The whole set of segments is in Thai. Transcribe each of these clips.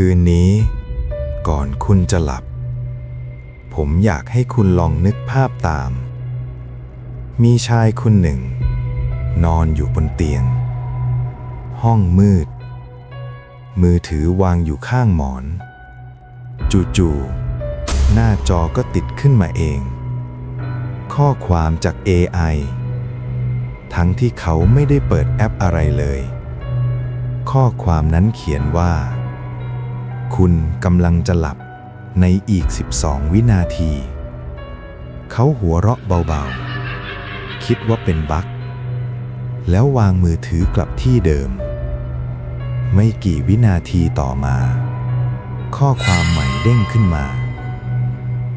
คืนนี้ ก่อนคุณจะหลับ ผมอยากให้คุณลองนึกภาพตาม มีชายคนหนึ่ง นอนอยู่บนเตียง ห้องมืด มือถือวางอยู่ข้างหมอน จู่ๆหน้าจอก็ติดขึ้นมาเอง ข้อความจาก AI ทั้งที่เขาไม่ได้เปิดแอปอะไรเลย ข้อความนั้นเขียนว่า คุณกำลังจะหลับในอีก 12 วินาที เขาหัวเราะเบาๆ คิดว่าเป็นบั๊กแล้ววางมือถือกลับที่เดิม ไม่กี่วินาทีต่อมา ข้อความใหม่เด้งขึ้นมา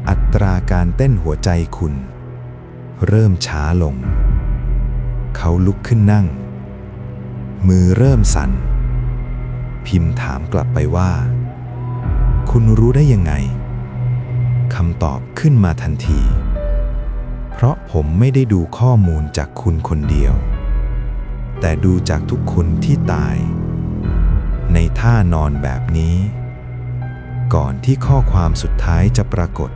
อัตราการเต้นหัวใจคุณ เริ่มช้าลง เขาลุกขึ้นนั่ง มือเริ่มสั่น พิมพ์ถามกลับไปว่า คุณรู้ได้ยังไงคำตอบขึ้นมาทันที เพราะผมไม่ได้ดูข้อมูลจากคุณคนเดียว แต่ดูจากทุกคนที่ตาย ในท่านอนแบบนี้ ก่อนที่ข้อความสุดท้ายจะปรากฏ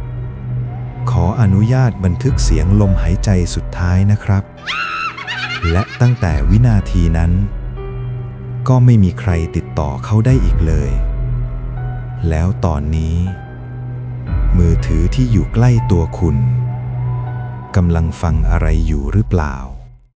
ขออนุญาตบันทึกเสียงลมหายใจสุดท้ายนะครับ และตั้งแต่วินาทีนั้น ก็ไม่มีใครติดต่อเขาได้อีกเลย แล้วตอนนี้ มือถือที่อยู่ใกล้ตัวคุณกำลังฟังอะไรอยู่หรือเปล่า